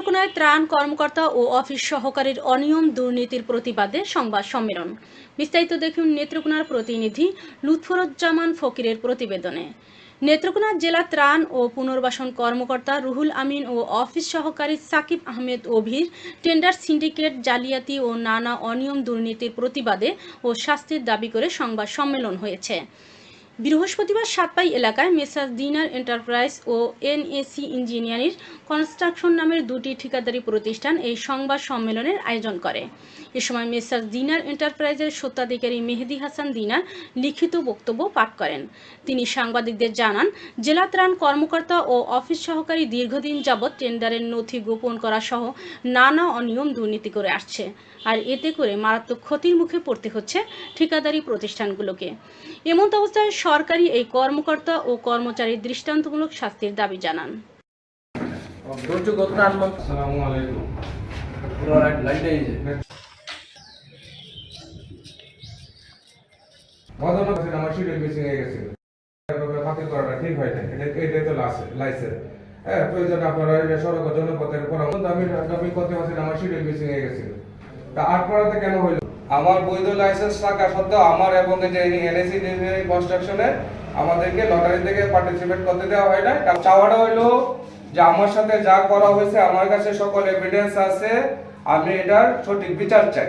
নেত্রকোনায় ত্রাণ কর্মকর্তা ও অফিস সহকারীর অনিয়ম দুর্নীতির প্রতিবাদে সংবাদ সম্মেলন। বিস্তারিত দেখুন নেত্রকোনার প্রতিনিধি লুৎফরুজ্জামান ফকিরের প্রতিবেদনে। নেত্রকোনা জেলা ত্রাণ ও পুনর্বাসন কর্মকর্তা রুহুল আমিন ও অফিস সহকারী সাকিব আহমেদ অভির টেন্ডার সিন্ডিকেট জালিয়াতি ও নানা অনিয়ম দুর্নীতির প্রতিবাদে ও শাস্তির দাবি করে সংবাদ সম্মেলন হয়েছে। বৃহস্পতিবার সাতপাই এলাকায় মেসার দিনার এন্টারপ্রাইজ ও এনএসি ইঞ্জিনিয়ারিং কনস্ট্রাকশন নামের দুটি ঠিকাদারি প্রতিষ্ঠান এই সংবাদ সম্মেলনের আয়োজন করে। এ সময় মেসার দিনার এন্টারপ্রাইজের স্বত্বাধিকারী মেহেদি হাসান দিনার লিখিত বক্তব্য পাঠ করেন। তিনি সাংবাদিকদের জানান, জেলা ত্রাণ কর্মকর্তা ও অফিস সহকারী দীর্ঘদিন যাবৎ টেন্ডারের নথি গোপন করা সহ নানা অনিয়ম দুর্নীতি করে আসছে। আর এতে করে মারাত্মক ক্ষতির মুখে পড়তে হচ্ছে ঠিকাদারি প্রতিষ্ঠানগুলোকে। এমন অবস্থায় সরকারি এই কর্মকর্তা ও কর্মচারীর দৃষ্টান্তমূলক শাস্তির দাবি জানান। ঠিক হয় না এটা তো লাইসেন্স হ্যাঁ প্রয়োজন আপনারা এটা সড়ক জনপথের পরামর্শ আমি আমি করতে পারছি আমার শিডিউল মিসিং হয়ে গেছিল। তা আট পড়াতে কেন হইল? আমার বৈধ লাইসেন্স থাকা সত্ত্বেও আমার এবং যে এনএসি ইঞ্জিনিয়ারিং কনস্ট্রাকশনে আমাদেরকে লটারি থেকে পার্টিসিপেট করতে দেওয়া হয় না। চাওয়াটা হইল যে আমার সাথে যা করা হয়েছে, আমার কাছে সকল এভিডেন্স আছে, আমি এটার সঠিক বিচার চাই।